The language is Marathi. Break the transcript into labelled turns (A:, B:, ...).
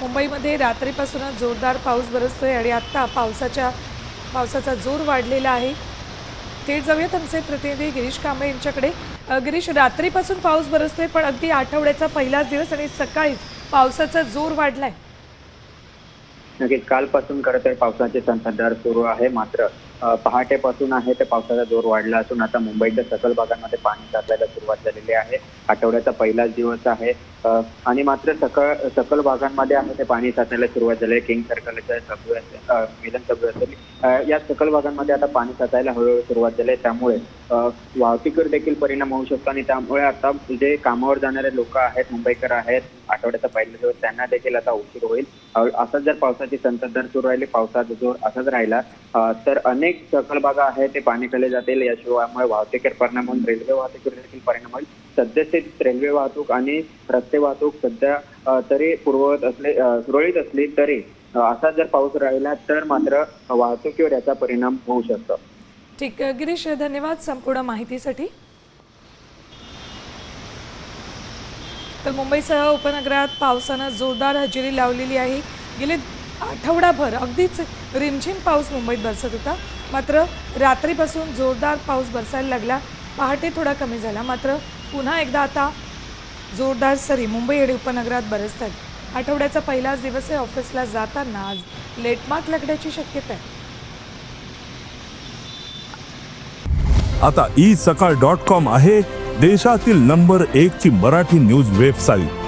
A: मुंबईमध्ये रात्रीपासूनच जोरदार पाऊस बरसतोय आणि आत्ता पावसाच्या पावसाचा जोर वाढलेला आहे. थेट जाऊयात आमचे प्रतिनिधी गिरीश कांबळे यांच्याकडे. गिरीश रात्रीपासून पाऊस बरसतोय पण अगदी आठवड्याचा पहिलाच दिवस आणि सकाळीच पावसाचा जोर वाढलाय.
B: नक्कीच कालपासून खरं तर पावसाची संततधार सुरू आहे मात्र पहाटेपासून आहे. ते पावसाचा जोर वाढला असून आता मुंबईच्या सकल भागांमध्ये पाणी साचायला सुरुवात झालेली आहे. आठवड्याचा पहिलाच दिवस आहे. आणि मात्र सकल सकल भागांमध्ये आहे ते पाणी साचायला सुरुवात झाली आहे. किंग सर्कलच्या सबवे असेल मिलन सबवे असेल. या सकल भागांमध्ये आता पाणी साचायला हळूहळू सुरुवात झाली आहे. त्यामुळे वाहतुकीवर देखील परिणाम होऊ शकतो आणि त्यामुळे आता जे कामावर जाणारे लोक आहेत मुंबईकर आहेत आठवड्याचा पहिला दिवस त्यांना देखील आता उशीर होईल. अ, असंच जर पावसाची संततधार सुरू राहिली पावसाचा जोर असाच राहिला तर अनेक सकल भागा आहेत ते पाणीखाली जातील. याशिवाय वाहतुकीवर परिणाम होऊन रेल्वे वाहतुकीवर देखील परिणाम होईल. सद्यस्थितीत रेल्वे वाहतूक आणि रस्ते वाहतूक सध्या तरी पूर्ववत असले सुरळीत असली तरी असा जर पाऊस राहिला तर मात्र वाहतुकीवर याचा परिणाम होऊ शकतो.
A: ठीक गिरीश धन्यवाद संपूर्ण माहितीसाठी. तर मुंबईसह उपनगरात पावसानं जोरदार हजेरी लावलेली आहे. गेले आठवडाभर. अगदीच रिमझिम पाऊस मुंबईत बरसत होता. मात्र रात्रीपासून जोरदार पाऊस बरसायला लागला. पहाटे थोडा कमी झाला. मात्र पुन्हा एकदा आता जोरदार सरी मुंबई आणि उपनगरात बरसत आहेत आठवड्याचा पहिलाच दिवस आहे ऑफिसला जाताना. आज लेटमार्क लागण्याची शक्यता आहे.
C: आता ई सकाळ डॉट कॉम आहे देशातील नंबर एक ची मराठी न्यूज वेबसाईट.